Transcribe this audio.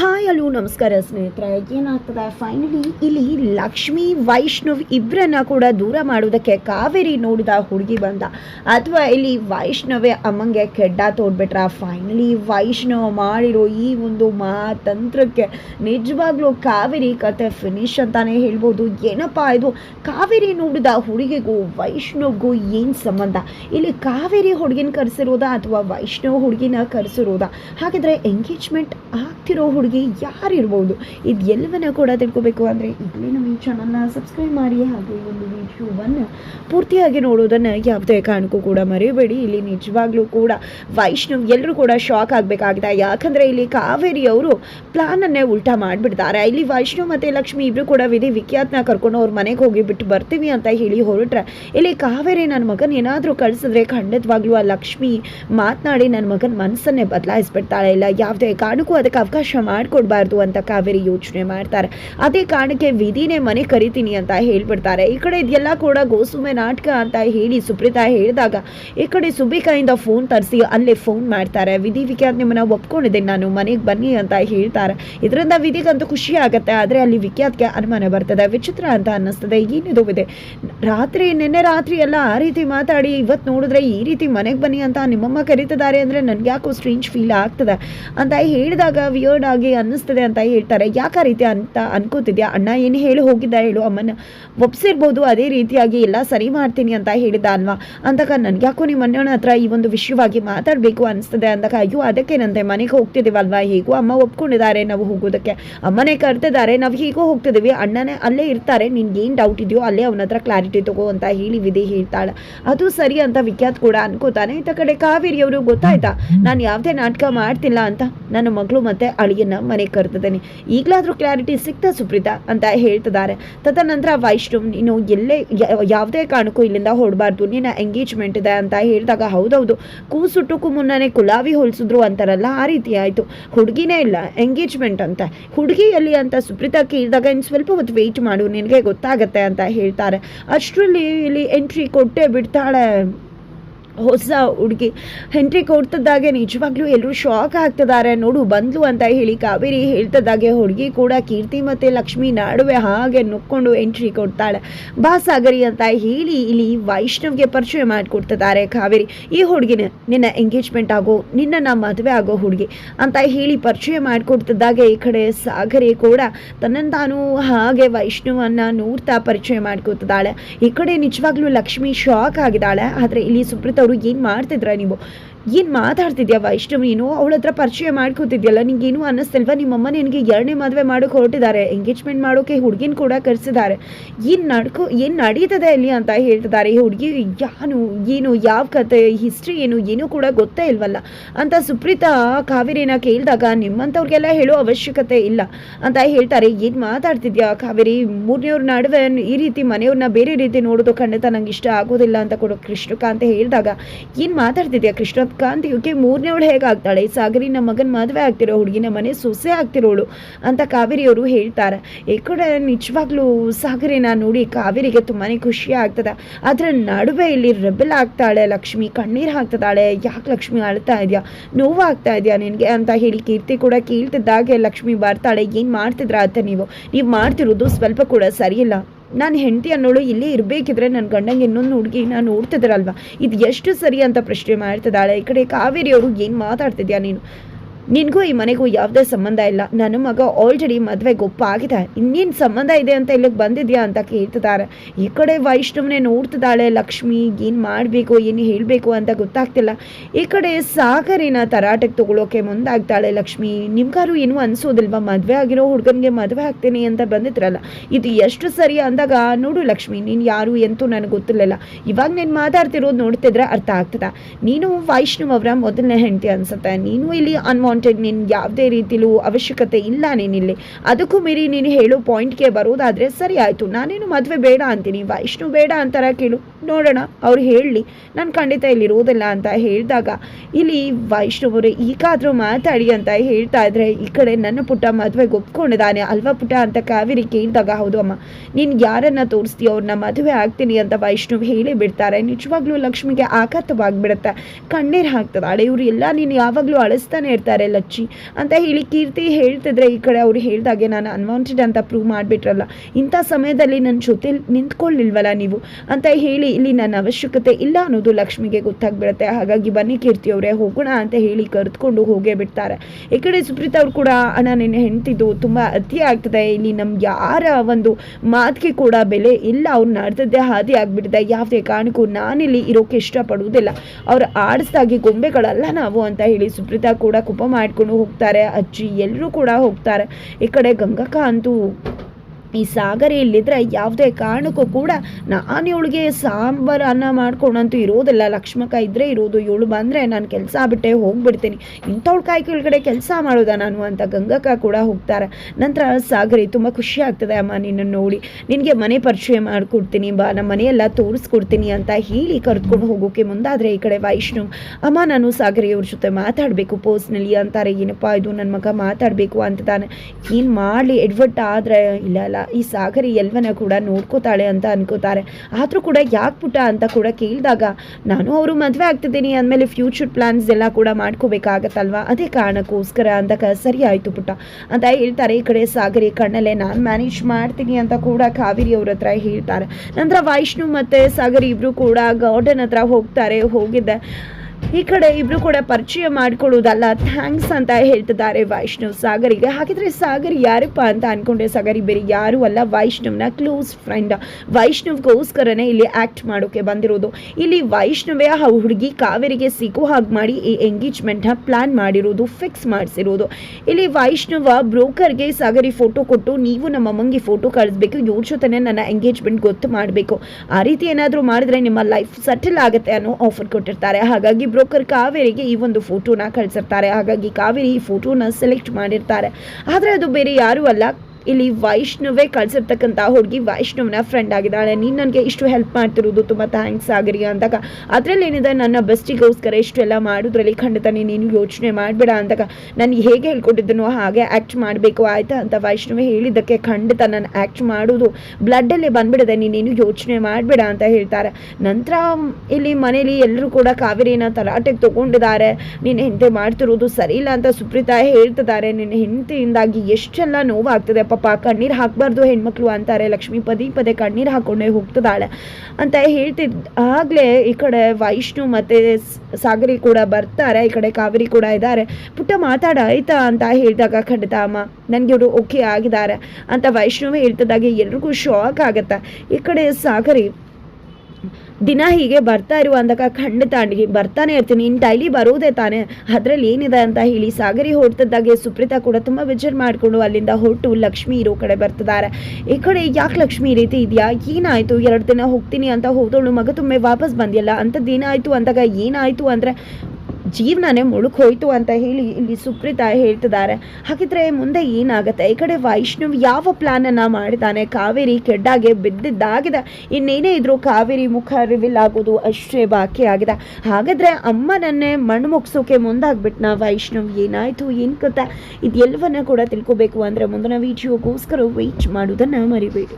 Huh? Hi ನಮಸ್ಕಾರ ಸ್ನೇಹಿತರೆ. ಏನಾಗ್ತದೆ? ಫೈನಲಿ ಇಲ್ಲಿ ಲಕ್ಷ್ಮಿ, ವೈಷ್ಣವ್ ಇಬ್ಬರನ್ನ ಕೂಡ ದೂರ ಮಾಡೋದಕ್ಕೆ ಕಾವೇರಿ ನೋಡಿದ ಹುಡುಗಿ ಬಂದ. ಅಥವಾ ಇಲ್ಲಿ ವೈಷ್ಣವೇ ಅಮ್ಮಂಗೆ ಕೆಡ್ಡ ತೋಡ್ಬಿಟ್ರ. ಫೈನಲಿ ವೈಷ್ಣವ್ ಮಾಡಿರೋ ಈ ಒಂದು ಮಾತಂತ್ರಕ್ಕೆ ನಿಜವಾಗ್ಲೂ ಕಾವೇರಿ ಕತೆ ಫಿನಿಶ್ ಅಂತಾನೆ ಹೇಳ್ಬೋದು. ಏನಪ್ಪ ಇದು? ಕಾವೇರಿ ನೋಡಿದ ಹುಡುಗಿಗೂ, ವೈಷ್ಣವ್ಗೂ ಏನು ಸಂಬಂಧ? ಇಲ್ಲಿ ಕಾವೇರಿ ಹುಡುಗಿನ ಕರೆಸಿರೋದಾ ಅಥವಾ ವೈಷ್ಣವ್ ಹುಡುಗಿನ ಕರೆಸಿರೋದಾ? ಹಾಗಿದ್ರೆ ಎಂಗೇಜ್ಮೆಂಟ್ ಆಗ್ತಿರೋ ಹುಡುಗಿ ಯಾರಿರ್ಬೋದು ಇದು ಎಲ್ಲವನ್ನ ಕೂಡ ತಿಳ್ಕೊಬೇಕು ಅಂದರೆ ಈಗಲೇ ನಮ್ಮ ಈ ಚಾನಲ್ನ ಸಬ್ಸ್ಕ್ರೈಬ್ ಮಾಡಿ ಹಾಗೆ ಒಂದು ವಿಡಿಯೋವನ್ನು ಪೂರ್ತಿಯಾಗಿ ನೋಡೋದನ್ನು ಯಾವುದೇ ಕಾರಣಕ್ಕೂ ಕೂಡ ಮರೆಯಬೇಡಿ ಇಲ್ಲಿ ನಿಜವಾಗ್ಲೂ ಕೂಡ ವೈಷ್ಣವ್ ಎಲ್ಲರೂ ಕೂಡ ಶಾಕ್ ಆಗಬೇಕಾಗಿದೆ. ಯಾಕಂದರೆ ಇಲ್ಲಿ ಕಾವೇರಿ ಅವರು ಪ್ಲಾನನ್ನೇ ಉಲ್ಟಾ ಮಾಡಿಬಿಡ್ತಾರೆ. ಇಲ್ಲಿ ವೈಷ್ಣವ್ ಮತ್ತು ಲಕ್ಷ್ಮಿ ಇಬ್ಬರು ಕೂಡ ವಿಧಿ ವಿಖ್ಯಾತ್ನ ಕರ್ಕೊಂಡು ಅವ್ರ ಮನೆಗೆ ಹೋಗಿ ಬಿಟ್ಟು ಬರ್ತೀವಿ ಅಂತ ಹೇಳಿ ಹೊರಟ್ರೆ, ಇಲ್ಲಿ ಕಾವೇರಿ ನನ್ನ ಮಗನ ಏನಾದರೂ ಕಳಿಸಿದ್ರೆ ಖಂಡಿತವಾಗ್ಲೂ ಆ ಲಕ್ಷ್ಮಿ ಮಾತನಾಡಿ ನನ್ನ ಮಗನ ಮನಸ್ಸನ್ನೇ ಬದಲಾಯಿಸ್ಬಿಡ್ತಾಳೆ. ಇಲ್ಲ, ಯಾವುದೇ ಕಾರಣಕ್ಕೂ ಅದಕ್ಕೆ ಅವಕಾಶ ಮಾಡಿಕೊಡ್ಬಾರ್ದು ಅಂತ ಕಾವೇರಿ ಯೋಚನೆ ಮಾಡ್ತಾರೆ. ಅದೇ ಕಾರಣಕ್ಕೆ ವಿಧಿನೇ ಮನೆ ಕರಿತೀನಿ ಅಂತ ಹೇಳ್ಬಿಡ್ತಾರೆ. ಈ ಕಡೆ ಇದೆಲ್ಲ ಕೂಡ ಗೋಸುಮೆ ನಾಟಕ ಅಂತ ಹೇಳಿ ಸುಪ್ರೀತಾ ಹೇಳಿದಾಗ, ಈ ಕಡೆ ಸುಬಿಕಾಯಿಂದ ಫೋನ್ ತರಿಸಿ ಅಲ್ಲೇ ಫೋನ್ ಮಾಡ್ತಾರೆ. ವಿಧಿ ವಿಖ್ಯಾತ್ ನಿಮ್ಮನ್ನ ಒಪ್ಕೊಂಡಿದ್ದೀನಿ, ನಾನು ಮನೆಗೆ ಬನ್ನಿ ಅಂತ ಹೇಳ್ತಾರೆ. ಇದರಿಂದ ವಿಧಿಗಂತೂ ಖುಷಿ ಆಗುತ್ತೆ, ಆದರೆ ಅಲ್ಲಿ ವಿಖ್ಯಾತ್ಗೆ ಅನುಮಾನ ಬರ್ತದೆ. ವಿಚಿತ್ರ ಅಂತ ಅನ್ನಿಸ್ತದೆ. ಏನಿದು ಇದೆ ರಾತ್ರಿ, ನಿನ್ನೆ ರಾತ್ರಿ ಎಲ್ಲ ಆ ರೀತಿ ಮಾತಾಡಿ ಇವತ್ತು ನೋಡಿದ್ರೆ ಈ ರೀತಿ ಮನೆಗೆ ಬನ್ನಿ ಅಂತ ನಿಮ್ಮಮ್ಮ ಕರೀತಿದ್ದಾರೆ ಅಂದರೆ ನನಗೆ ಯಾಕೋ ಸ್ಟ್ರೇಂಜ್ ಫೀಲ್ ಆಗ್ತದೆ. ಅಂತ ಹೇಳಿದಾಗ ವಿಯರ್ಡ್ ಆಗಿ ಅನ್ನಿಸ್ತದೆ ಅಂತ ಹೇಳ್ತಾರೆ. ಯಾಕೆ ರೀತಿ ಅಂತ ಅನ್ಕೋತಿದ್ಯಾ? ಅಣ್ಣ ಏನು ಹೇಳಿ, ಹೋಗಿದ್ದ ಹೇಳು, ಅಮ್ಮನ ಒಪ್ಸಿರ್ಬೋದು, ಅದೇ ರೀತಿಯಾಗಿ ಎಲ್ಲ ಸರಿ ಮಾಡ್ತೀನಿ ಅಂತ ಹೇಳಿದ ಅಲ್ವಾ? ಅಂದಾಗ ನನಗೆ ಯಾಕೋ ನಿಮ್ಮ ಅಣ್ಣನ ಹತ್ರ ಈ ಒಂದು ವಿಷಯವಾಗಿ ಮಾತಾಡಬೇಕು ಅನಿಸ್ತದೆ ಅಂದಾಗ, ಅಯ್ಯೋ ಅದಕ್ಕೇನಂತೆ ಮನೆಗೆ ಹೋಗ್ತಿದ್ದೀವಲ್ವಾ ಹೇಗೂ ಅಮ್ಮ ಒಪ್ಕೊಂಡಿದ್ದಾರೆ ನಾವು ಹೋಗೋದಕ್ಕೆ. ಅಮ್ಮನೇ ಕರ್ತಿದ್ದಾರೆ ನಾವು ಹೀಗೂ ಹೋಗ್ತಿದ್ದೀವಿ ಅಣ್ಣನೇ ಅಲ್ಲೇ ಇರ್ತಾರೆ ನಿನ್ಗೆ ಏನು ಡೌಟ್ ಇದೆಯೋ ಅಲ್ಲೇ ಅವನ ಹತ್ರ ಕ್ಲಾರಿಟಿ ತಗೋ ಅಂತ ಹೇಳಿ ವಿಧಿ ಹೇಳ್ತಾಳೆ. ಅದು ಸರಿ ಅಂತ ವಿಖ್ಯಾತ್ ಕೂಡ ಅನ್ಕೋತಾನೆ. ಇತ್ತ ಕಡೆ ಕಾವೇರಿಯವರು ಗೊತ್ತಾಯ್ತಾ? ನಾನು ಯಾವುದೇ ನಾಟಕ ಮಾಡ್ತಿಲ್ಲ ಅಂತ? ನನ್ನ ಮಗಳು ಮತ್ತೆ ಅಳಿಯನ್ನ ಮನೆಗೆ ಕರ್ತಿದ್ದೇನೆ ಈಗಲಾದರೂ ಕ್ಲಾರಿಟಿ ಸಿಗ್ತಾ ಸುಪ್ರೀತಾ ಅಂತ ಹೇಳ್ತಿದ್ದಾರೆ. ತದನಂತರ ವೈಷ್ಣವ್ ನೀನು ಎಲ್ಲೇ ಯಾವುದೇ ಕಾರಣಕ್ಕೂ ಇಲ್ಲಿಂದ ಹೊಡಬಾರ್ದು ನಿನ್ನ ಎಂಗೇಜ್ಮೆಂಟ್ ಇದೆ ಅಂತ ಹೇಳಿದಾಗ ಹೌದೌದು. ಕೂಸುಟ್ಟಕ್ಕೂ ಮುನ್ನನೇ ಕುಲಾವಿ ಹೊಲಿಸಿದ್ರು ಅಂತಾರಲ್ಲ, ಆ ರೀತಿ ಆಯಿತು. ಹುಡುಗಿನೇ ಇಲ್ಲ ಎಂಗೇಜ್ಮೆಂಟ್ ಅಂತ. ಹುಡುಗಿಯಲ್ಲಿ ಅಂತ ಸುಪ್ರೀತಾ ಕೇಳಿದಾಗ ಇನ್ನು ಸ್ವಲ್ಪ ಹೊತ್ತು ವೆಯ್ಟ್ ಮಾಡು, ನಿನಗೆ ಗೊತ್ತಾಗತ್ತೆ ಅಂತ ಹೇಳ್ತಾರೆ. ಅಷ್ಟರಲ್ಲಿ ಇಲ್ಲಿ ಎಂಟ್ರಿ ಕೊಟ್ಟೆ ಬಿಡ್ತಾಳೆ ಹೊಸ ಹುಡುಗಿ. ಎಂಟ್ರಿ ಕೊಡ್ತದಾಗೆ ನಿಜವಾಗ್ಲೂ ಎಲ್ಲರೂ ಶಾಕ್ ಆಗ್ತಿದ್ದಾರೆ ನೋಡು, ಬಂದ್ಲು ಅಂತ ಹೇಳಿ ಕಾವೇರಿ ಹೇಳ್ತದಾಗೆ ಹುಡುಗಿ ಕೂಡ ಕೀರ್ತಿ ಮತ್ತು ಲಕ್ಷ್ಮಿ ನಡುವೆ ಹಾಗೆ ನುಕ್ಕೊಂಡು ಎಂಟ್ರಿ ಕೊಡ್ತಾಳೆ. ಬಾ ಸಾಗರಿ ಅಂತ ಹೇಳಿ ಇಲ್ಲಿ ವೈಷ್ಣವ್ಗೆ ಪರಿಚಯ ಮಾಡಿಕೊಡ್ತಿದ್ದಾರೆ ಕಾವೇರಿ. ಈ ಹುಡುಗಿನ ನಿನ್ನ ಎಂಗೇಜ್ಮೆಂಟ್ ಆಗೋ ನಿನ್ನ ಮದುವೆ ಆಗೋ ಹುಡುಗಿ ಅಂತ ಹೇಳಿ ಪರಿಚಯ ಮಾಡಿಕೊಡ್ತಿದ್ದಾಗೆ ಈ ಕಡೆ ಸಾಗರಿ ಕೂಡ ತನ್ನನ್ನು ತಾನು ಹಾಗೆ ವೈಷ್ಣವನ್ನ ನೋಡ್ತಾ ಪರಿಚಯ ಮಾಡ್ಕೊತಿದ್ದಾಳೆ ಈ ಕಡೆ ನಿಜವಾಗ್ಲೂ ಲಕ್ಷ್ಮಿ ಶಾಕ್ ಆಗಿದ್ದಾಳೆ. ಆದರೆ ಇಲ್ಲಿ ಸುಪ್ರೀತ್ ಅವರು ಏನು ಮಾಡ್ತಿದ್ರ ನೀವು? ಏನು ಮಾತಾಡ್ತಿದ್ಯಾ ಇಷ್ಟು ನೀನು ಅವಳ ಹತ್ರ ಪರಿಚಯ ಮಾಡ್ಕೋತಿದ್ಯಲ್ಲ, ನಿಂಗೇನು ಅನ್ನಿಸ್ತಿಲ್ವಾ? ನಿಮ್ಮಮ್ಮ ನಿನಗೆ ಎರಡನೇ ಮದುವೆ ಮಾಡೋಕೆ ಹೊರಟಿದ್ದಾರೆ ಎಂಗೇಜ್ಮೆಂಟ್ ಮಾಡೋಕೆ ಹುಡುಗಿನ ಕೂಡ ಕರೆಸಿದ್ದಾರೆ. ಏನು ನಡ್ಕೊ, ಏನು ನಡೀತದೆ ಇಲ್ಲಿ ಅಂತ ಹೇಳ್ತಿದ್ದಾರೆ. ಈ ಹುಡುಗಿ ಯಾನು, ಏನು, ಯಾವ ಕತೆ ಹಿಸ್ಟ್ರಿ ಏನು, ಏನೂ ಕೂಡ ಗೊತ್ತೇ ಇಲ್ವಲ್ಲ. ಅಂತ ಸುಪ್ರೀತಾ ಕಾವೇರಿನ ಕೇಳಿದಾಗ ನಿಮ್ಮಂಥವ್ರಿಗೆಲ್ಲ ಹೇಳೋ ಅವಶ್ಯಕತೆ ಇಲ್ಲ ಅಂತ ಹೇಳ್ತಾರೆ. ಏನು ಮಾತಾಡ್ತಿದ್ಯಾ ಕಾವೇರಿ? ಮೂರನೇವ್ರ ನಡುವೆ ಈ ರೀತಿ ಮನೆಯವ್ರನ್ನ ಬೇರೆ ರೀತಿ ನೋಡೋದು ಖಂಡಿತ ನಂಗೆ ಇಷ್ಟ ಆಗೋದಿಲ್ಲ ಅಂತ ಕೂಡ ಕೃಷ್ಣಕಾ ಅಂತ ಹೇಳಿದಾಗ, ಏನು ಮಾತಾಡ್ತಿದ್ಯಾ ಕೃಷ್ಣಕಾಂತ್ ಇವಕ್ಕೆ ಮೂರನೇವಳು ಹೇಗಾಗ್ತಾಳೆ ಸಾಗರಿ ನಮ್ಮ ಮಗನ ಮದುವೆ ಆಗ್ತಿರೋ ಹುಡುಗಿನ ಮನೆ ಸೊಸೆ ಆಗ್ತಿರೋಳು ಅಂತ ಕಾವೇರಿಯವರು ಹೇಳ್ತಾರೆ. ಈ ಕಡೆ ನಿಜವಾಗ್ಲೂ ಸಾಗರಿನ ನೋಡಿ ಕಾವೇರಿಗೆ ತುಂಬಾ ಖುಷಿ ಆಗ್ತದೆ. ಅದರ ನಡುವೆ ಇಲ್ಲಿ ರೆಬೆಲ್ ಆಗ್ತಾಳೆ, ಲಕ್ಷ್ಮಿ ಕಣ್ಣೀರು ಹಾಕ್ತದಾಳೆ ಯಾಕೆ ಲಕ್ಷ್ಮಿ ಅಳ್ತಾ ಇದೆಯಾ? ನೋವಾಗ್ತಾ ಇದೆಯಾ ನಿನಗೆ ಅಂತ ಹೇಳಿ ಕೀರ್ತಿ ಕೂಡ ಕೇಳ್ತಿದ್ದಾಗೆ ಲಕ್ಷ್ಮಿ ಬರ್ತಾಳೆ. ಏನು ಮಾಡ್ತಿದ್ರ ಅಂತ ನೀವು? ನೀವು ಮಾಡ್ತಿರೋದು ಸ್ವಲ್ಪ ಕೂಡ ಸರಿಯಿಲ್ಲ. ನಾನು ಹೆಂಡತಿ ಅನ್ನೋಳು ಇಲ್ಲೇ ಇರಬೇಕಿದ್ರೆ ನನ್ನ ಗಂಡಂಗೆ ಇನ್ನೊಂದು ಹುಡುಗಿ ನಾನು ನೋಡ್ತಿದ್ರಲ್ವಾ? ಇದು ಎಷ್ಟು ಸರಿ ಅಂತ ಪ್ರಶ್ನೆ ಮಾಡ್ತಿದ್ದಾಳೆ. ಈ ಕಡೆ ಕಾವೇರಿಯವರು ಏನು ಮಾತಾಡ್ತಿದ್ಯಾ ನೀನು? ನಿನಗೂ ಈ ಮನೆಗೂ ಯಾವುದೇ ಸಂಬಂಧ ಇಲ್ಲ. ನನ್ನ ಮಗ ಆಲ್ರೆಡಿ ಮದುವೆಗೆ ಒಪ್ಪಾಗಿದೆ. ಇನ್ನೇನು ಸಂಬಂಧ ಇದೆ ಅಂತ ಇಲ್ಲಿಗೆ ಬಂದಿದ್ಯಾ ಅಂತ ಕೇಳ್ತಿದ್ದಾರೆ. ಈ ಕಡೆ ವೈಷ್ಣವನೇ ನೋಡ್ತಿದ್ದಾಳೆ, ಲಕ್ಷ್ಮಿ ಏನು ಮಾಡಬೇಕು, ಏನು ಹೇಳಬೇಕು ಅಂತ ಗೊತ್ತಾಗ್ತಿಲ್ಲ. ಈ ಕಡೆ ಸಾಗರಿನ ತರಾಟೆಗೆ ತಗೊಳ್ಳೋಕೆ ಮುಂದಾಗ್ತಾಳೆ ಲಕ್ಷ್ಮಿ. ನಿಮ್ಗಾರು ಏನೂ ಅನ್ಸೋದಿಲ್ವಾ? ಮದುವೆ ಆಗಿರೋ ಹುಡುಗನಿಗೆ ಮದುವೆ ಆಗ್ತೀನಿ ಅಂತ ಬಂದಿದ್ರಲ್ಲ. ಇದು ಎಷ್ಟು ಸರಿ ಅಂದಾಗ, ನೋಡು ಲಕ್ಷ್ಮಿ, ನೀನು ಯಾರು ಎಂತೂ ನನಗೆ ಗೊತ್ತಿರಲಿಲ್ಲ. ಇವಾಗ ನೀನು ಮಾತಾಡ್ತಿರೋದು ನೋಡ್ತಿದ್ರೆ ಅರ್ಥ ಆಗ್ತದ. ನೀನು ವೈಷ್ಣವ್ ಅವರ ಮೊದಲನೇ ಹೆಂಡತಿ ಅನ್ಸುತ್ತೆ. ನೀನು ಇಲ್ಲಿ ಅನ್ವಾಂಟೆಡ್ ನಿನ್ ಯಾವುದೇ ರೀತಿಲೂ ಅವಶ್ಯಕತೆ ಇಲ್ಲ ನೀನಿಲ್ಲಿ ಅದಕ್ಕೂ ಮೀರಿ ನೀನು ಹೇಳೋ ಪಾಯಿಂಟ್ಗೆ ಬರೋದಾದರೆ ಸರಿ ಆಯಿತು, ನಾನೇನು ಮದುವೆ ಬೇಡ ಅಂತೀನಿ. ವೈಷ್ಣು ಬೇಡ ಅಂತಾರ ಕೇಳು. ನೋಡೋಣ, ಅವ್ರು ಹೇಳಲಿ ನಾನು ಖಂಡಿತ ಇಲ್ಲಿರೋದಿಲ್ಲ ಅಂತ ಹೇಳಿದಾಗ, ಇಲ್ಲಿ ವೈಷ್ಣವರು ಈಗಾದರೂ ಮಾತಾಡಿ ಅಂತ ಹೇಳ್ತಾ ಇದ್ರೆ, ಈ ಕಡೆ ನನ್ನ ಪುಟ್ಟ ಮದುವೆಗೆ ಒಪ್ಕೊಂಡಿದ್ದಾನೆ ಅಲ್ವಾ ಪುಟ್ಟ ಅಂತ ಕಾವೇರಿ ಕೇಳಿದಾಗ, ಹೌದು ಅಮ್ಮ. ನೀನು ಯಾರನ್ನು ತೋರಿಸ್ತೀಯ ಅವ್ರನ್ನ ಮದುವೆ ಆಗ್ತೀನಿ ಅಂತ ವೈಷ್ಣವ್ ಹೇಳಿ ಬಿಡ್ತಾರೆ. ನಿಜವಾಗ್ಲೂ ಲಕ್ಷ್ಮಿಗೆ ಆಘಾತವಾಗಿಬಿಡುತ್ತೆ. ಕಣ್ಣೀರು ಹಾಕ್ತದಾಳೆ ಇವರು ಎಲ್ಲ ನೀನು ಯಾವಾಗಲೂ ಅಳಿಸ್ತಾನೆ ಇರ್ತಾರೆ. ಲಚ್ಚಿ ಅಂತ ಹೇಳಿ ಕೀರ್ತಿ ಹೇಳ್ತಿದ್ರೆ ಈ ಕಡೆ ಅವ್ರು ಹೇಳ್ದಾಗೆ ನಾನು ಅನ್ವಾಂಟೆಡ್ ಅಂತ ಪ್ರೂವ್ ಮಾಡಿಬಿಟ್ರಲ್ಲ. ಇಂಥ ಸಮಯದಲ್ಲಿ ನನ್ನ ಜೊತೆ ನಿಂತ್ಕೊಳ್ಳಿಲ್ವಲ್ಲ ನೀವು? ಅಂತ ಹೇಳಿ ಇಲ್ಲಿ ನನ್ನ ಅವಶ್ಯಕತೆ ಇಲ್ಲ ಅನ್ನೋದು ಲಕ್ಷ್ಮಿಗೆ ಗೊತ್ತಾಗ್ಬಿಡುತ್ತೆ. ಹಾಗಾಗಿ ಬನ್ನಿ ಕೀರ್ತಿ ಅವರೇ, ಹೋಗೋಣ ಅಂತ ಹೇಳಿ ಕರೆದುಕೊಂಡು ಹೋಗೇ ಬಿಡ್ತಾರೆ. ಈ ಕಡೆ ಸುಪ್ರೀತ್ ಅವ್ರು ಕೂಡ, ಅಣ್ಣ ನಿನ್ನ ಹೆಣ್ತಿದ್ದು ತುಂಬ ಅತಿ ಆಗ್ತದೆ. ಇಲ್ಲಿ ನಮ್ಗೆ ಯಾರ ಒಂದು ಮಾತಿಗೆ ಕೂಡ ಬೆಲೆ ಇಲ್ಲ. ಅವ್ರು ನಡೆದದ್ದೇ ಹಾದಿ ಆಗಿಬಿಟ್ಟಿದೆ. ಯಾವುದೇ ಕಾರಣಕ್ಕೂ ನಾನಿಲ್ಲಿ ಇರೋಕೆ ಇಷ್ಟಪಡುವುದಿಲ್ಲ. ಅವ್ರು ಆಡಿಸ್ದಾಗಿ ಗೊಂಬೆಗಳಲ್ಲ ನಾವು ಅಂತ ಹೇಳಿ ಸುಪ್ರೀತಾ ಕೂಡ ಕುಪ ಮಾಡ್ಕೊಂಡು ಹೋಗ್ತಾರೆ. ಅಜ್ಜಿ ಎಲ್ಲರೂ ಕೂಡ ಹೋಗ್ತಾರೆ. ಈ ಕಡೆ ಗಂಗಕ್ಕ ಅಂತೂ ಈ ಸಾಗರ ಇಲ್ಲಿದ್ರೆ ಯಾವುದೇ ಕಾರಣಕ್ಕೂ ಕೂಡ ನಾನು ಇವಳಿಗೆ ಸಾಂಬಾರು ಅನ್ನ ಮಾಡ್ಕೊಂಡಂತೂ ಇರೋದಿಲ್ಲ. ಲಕ್ಷ್ಮಕ ಇದ್ದರೆ ಇರೋದು, ಇವಳು ಬಂದರೆ ನಾನು ಕೆಲಸ ಬಿಟ್ಟೆ ಹೋಗ್ಬಿಡ್ತೀನಿ. ಇಂಥವ್ಳು ಕಾಯಿ ಕೆಳಗಡೆ ಕೆಲಸ ಮಾಡೋದಾ ನಾನು ಅಂತ ಗಂಗಕ್ಕ ಕೂಡ ಹೋಗ್ತಾರೆ. ನಂತರ ಸಾಗರಿ ತುಂಬ ಖುಷಿ ಆಗ್ತದೆ, ಅಮ್ಮ ನಿನ್ನನ್ನು ನೋಡಿ. ನಿನಗೆ ಮನೆ ಪರಿಚಯ ಮಾಡಿಕೊಡ್ತೀನಿ, ಬಾ ನಮ್ಮ ಮನೆಯೆಲ್ಲ ತೋರಿಸ್ಕೊಡ್ತೀನಿ ಅಂತ ಹೇಳಿ ಕರೆದುಕೊಂಡು ಹೋಗೋಕೆ ಮುಂದಾದರೆ ಈ ಕಡೆ ವೈಷ್ಣು ಅಮ್ಮ, ನಾನು ಸಾಗರಿ ಅವ್ರ ಜೊತೆ ಮಾತಾಡಬೇಕು ಪೋಸ್ಟ್ನಲ್ಲಿ ಅಂತಾರೆ. ಏನಪ್ಪ ಇದು? ನನ್ನ ಮಗ ಮಾತಾಡಬೇಕು ಅಂತ ತಾನೆ. ಏನು ಮಾಡಲಿ? ಎಡ್ವರ್ಟ್ ಆದರೆ, ಇಲ್ಲ ಅಲ್ಲ ಈ ಸಾಗರಿ ಎಲ್ವನ ಕೂಡ ನೋಡ್ಕೋತಾಳೆ ಅಂತ ಅನ್ಕೋತಾರೆ. ಆದರೂ ಕೂಡ ಯಾಕೆ ಪುಟ್ಟ ಅಂತ ಕೂಡ ಕೇಳಿದಾಗ, ನಾನು ಅವರು ಮದುವೆ ಆಗ್ತಿದ್ದೀನಿ ಅಂದಮೇಲೆ ಫ್ಯೂಚರ್ ಪ್ಲಾನ್ಸ್ ಎಲ್ಲ ಕೂಡ ಮಾಡ್ಕೋಬೇಕಾಗತ್ತಲ್ವ? ಅದೇ ಕಾರಣಕ್ಕೋಸ್ಕರ ಅಂದಾಗ ಸರಿ ಆಯಿತು ಪುಟ್ಟ. ಅಂತ ಹೇಳ್ತಾರೆ. ಈ ಕಡೆ ಸಾಗರಿ ಕಣ್ಣಲ್ಲೇ, ನಾನು ಮ್ಯಾನೇಜ್ ಮಾಡ್ತೀನಿ ಅಂತ ಕೂಡ ಕಾವೇರಿ ಅವ್ರ ಹತ್ರ ಹೇಳ್ತಾರೆ. ನಂತರ ವೈಷ್ಣು ಮತ್ತು ಸಾಗರಿ ಇಬ್ಬರು ಕೂಡ ಗಾರ್ಡನ್ ಹತ್ರ ಹೋಗ್ತಾರೆ. ಹೋಗಿದ್ದೆ. ಈ ಕಡೆ ಇಬ್ರು ಕೂಡ ಪರಿಚಯ ಮಾಡ್ಕೊಳ್ಳೋದಲ್ಲ. ಥ್ಯಾಂಕ್ಸ್ ಅಂತ ಹೇಳ್ತಿದ್ದಾರೆ ವೈಷ್ಣವ್ ಸಾಗರಿಗೆ. ಹಾಗಿದ್ರೆ ಸಾಗರ್ ಯಾರಪ್ಪ ಅಂತ ಅನ್ಕೊಂಡೆ. ಸಾಗರಿ ಬೇರೆ ಯಾರು ಅಲ್ಲ. ವೈಷ್ಣವ್ನ ಕ್ಲೋಸ್ ಫ್ರೆಂಡ್ ವೈಷ್ಣವ್ಗೋಸ್ಕರನೇ ಇಲ್ಲಿ ಆಕ್ಟ್ ಮಾಡೋಕೆ ಬಂದಿರೋದು. ಇಲ್ಲಿ ವೈಷ್ಣವೇ ಆ ಹುಡುಗಿ ಕಾವೇರಿಗೆ ಸಿಗೋ ಹಾಗೆ ಮಾಡಿ ಈ ಎಂಗೇಜ್ಮೆಂಟ್ನ ಪ್ಲಾನ್ ಮಾಡಿರೋದು ಫಿಕ್ಸ್ ಮಾಡಿಸಿರೋದು. ಇಲ್ಲಿ ವೈಷ್ಣವ ಬ್ರೋಕರ್ಗೆ ಸಾಗರಿ ಫೋಟೋ ಕೊಟ್ಟು, ನೀವು ನಮ್ಮ ಅಮ್ಮಂಗೆ ಫೋಟೋ ಕಳಿಸ್ಬೇಕು. ಇವ್ರ ಜೊತೆನೆ ನನ್ನ ಎಂಗೇಜ್ಮೆಂಟ್ ಗೊತ್ತು ಮಾಡಬೇಕು. ಆ ರೀತಿ ಏನಾದರೂ ಮಾಡಿದ್ರೆ ನಿಮ್ಮ ಲೈಫ್ ಸೆಟಲ್ ಆಗುತ್ತೆ ಅನ್ನೋ ಆಫರ್ ಕೊಟ್ಟಿರ್ತಾರೆ. ಹಾಗಾಗಿ ಬ್ರೋಕರ್ ಕಾವೇರಿಗೆ ಈ ಒಂದು ಫೋಟೋನ ಕಳಿಸಿರ್ತಾರೆ. ಹಾಗಾಗಿ ಕಾವೇರಿ ಈ ಫೋಟೋನ ಸೆಲೆಕ್ಟ್ ಮಾಡಿರ್ತಾರೆ. ಆದರೆ ಅದು ಬೇರೆ ಯಾರೂ ಅಲ್ಲ. ಇಲ್ಲಿ ವೈಷ್ಣವೇ ಕಳ್ಸಿರ್ತಕ್ಕಂಥ ಹುಡುಗಿ ವೈಷ್ಣವನ ಫ್ರೆಂಡ್ ಆಗಿದ್ದಾಳೆ. ನೀನು ನನಗೆ ಇಷ್ಟು ಹೆಲ್ಪ್ ಮಾಡ್ತಿರೋದು, ತುಂಬ ಥ್ಯಾಂಕ್ಸ್ ಆಗಿರಿ ಅಂದಾಗ. ಅದರಲ್ಲಿ ಏನಿದೆ? ನನ್ನ ಬೆಸ್ಟಿಗೋಸ್ಕರ ಇಷ್ಟೆಲ್ಲ ಮಾಡೋದ್ರಲ್ಲಿ ಖಂಡಿತ ನೀನು ಯೋಚನೆ ಮಾಡಬೇಡ ಅಂದಾಗ. ನಾನು ಹೇಗೆ ಹೇಳ್ಕೊಟ್ಟಿದ್ದನೋ ಹಾಗೆ ಆ್ಯಕ್ಟ್ ಮಾಡಬೇಕು, ಆಯ್ತಾ ಅಂತ ವೈಷ್ಣವೇ ಹೇಳಿದ್ದಕ್ಕೆ ಖಂಡಿತ ನಾನು ಆ್ಯಕ್ಟ್ ಮಾಡೋದು. ಬ್ಲಡ್ಡಲ್ಲೇ ಬಂದ್ಬಿಡದೆ ನೀನೇನು ಯೋಚನೆ ಮಾಡಬೇಡ ಅಂತ ಹೇಳ್ತಾರೆ. ನಂತರ ಇಲ್ಲಿ ಮನೇಲಿ ಎಲ್ಲರೂ ಕೂಡ ಕಾವೇರಿನ ತರಾಟೆಗೆ ತಗೊಂಡಿದ್ದಾರೆ. ನೀನು ಹೆಂಡತಿ ಮಾಡ್ತಿರೋದು ಸರಿ ಇಲ್ಲ ಅಂತ ಸುಪ್ರೀತಾ ಹೇಳ್ತಿದ್ದಾರೆ. ನಿನ್ನ ಹೆಂಡತಿಯಿಂದಾಗಿ ಎಷ್ಟೆಲ್ಲ ನೋವಾಗ್ತದೆ. ಪಾಪ ಕಣ್ಣೀರು ಹಾಕಬಾರ್ದು ಹೆಣ್ಮಕ್ಳು ಅಂತಾರೆ. ಲಕ್ಷ್ಮಿ ಪದೇ ಪದೇ ಕಣ್ಣೀರು ಹಾಕೊಂಡೇ ಹೋಗ್ತದಾಳೆ ಅಂತ ಹೇಳ್ತಿದ್, ಆಗಲೇ ಈ ಕಡೆ ವೈಷ್ಣು ಮತ್ತು ಸಾಗರಿ ಕೂಡ ಬರ್ತಾರೆ, ಈ ಕಡೆ ಕಾವೇರಿ ಕೂಡ ಇದ್ದಾರೆ. ಪುಟ್ಟ ಮಾತಾಡ, ಆಯ್ತಾ ಅಂತ ಹೇಳಿದಾಗ, ಖಂಡಿತ ಅಮ್ಮ, ನನಗೆ ಇವರು ಓಕೆ ಆಗಿದ್ದಾರೆ ಅಂತ ವೈಷ್ಣವ್ ಹೇಳ್ತಿದ್ದಾಗೆ ಎಲ್ರಿಗೂ ಶಾಕ್ ಆಗುತ್ತೆ. ಈ ಕಡೆ ಸಾಗರಿ ದಿನ ಹೀಗೆ ಬರ್ತಾ ಇರುವ ಅಂದಾಗ ಖಂಡಿತ ಬರ್ತಾನೆ ಇರ್ತೀನಿ. ಇನ್ನು ಡೈಲಿ ಬರೋದೇ ತಾನೆ. ಅದರಲ್ಲಿ ಏನಿದೆ ಅಂತ ಹೇಳಿ ಸಾಗರಿ ಹೊರಟಿದ್ದಾಗೆ ಸುಪ್ರೀತಾ ಕೂಡ ತುಂಬ ವಿಚಾರ ಮಾಡಿಕೊಂಡು ಅಲ್ಲಿಂದ ಹೊರಟು ಲಕ್ಷ್ಮಿ ಇರೋ ಕಡೆ ಬರ್ತಿದ್ದಾರೆ. ಈ ಕಡೆ ಯಾಕೆ ಲಕ್ಷ್ಮಿ ಈ ರೀತಿ ಇದೆಯಾ? ಏನಾಯಿತು? ಎರಡು ದಿನ ಹೋಗ್ತೀನಿ ಅಂತ ಹೋದವಳು ಮಗ ತುಂಬೆ ವಾಪಸ್ ಬಂದಿಲ್ಲ ಅಂಥದ್ದು ಏನಾಯಿತು ಅಂದಾಗ ಏನಾಯಿತು ಅಂದರೆ ಜೀವನನೇ ಮುಳುಗೋಯ್ತು ಅಂತ ಹೇಳಿ ಇಲ್ಲಿ ಸುಪ್ರೀತಾ ಹೇಳ್ತಿದ್ದಾರೆ. ಹಾಗಿದ್ರೆ ಮುಂದೆ ಏನಾಗುತ್ತೆ? ಈ ಕಡೆ ವೈಷ್ಣವ್ ಯಾವ ಪ್ಲಾನನ್ನು ಮಾಡಿದ್ದಾನೆ ಕಾವೇರಿ ಕೆಡ್ಡಾಗೆ ಬಿದ್ದಿದ್ದಾಗಿದೆ. ಇನ್ನೇನೇ ಇದ್ರೂ ಕಾವೇರಿ ಮುಖ ರಿವಿಲ್ ಆಗೋದು ಅಷ್ಟೇ ಬಾಕಿ ಆಗಿದೆ. ಹಾಗಾದರೆ ಅಮ್ಮನನ್ನೇ ಮಣ್ಣು ಮುಗಿಸೋಕೆ ಮುಂದಾಗ್ಬಿಟ್ನ ವೈಷ್ಣವ್. ಏನಾಯಿತು? ಏನು ಕತೆ? ಇದೆಲ್ಲವನ್ನ ಕೂಡ ತಿಳ್ಕೊಬೇಕು. ಅಂದರೆ ಮುಂದಿನ ವಿಡಿಯೋಗೋಸ್ಕರ ವೆಯ್ಟ್ ಮಾಡೋದನ್ನು ಮರಿಬೇಡಿ.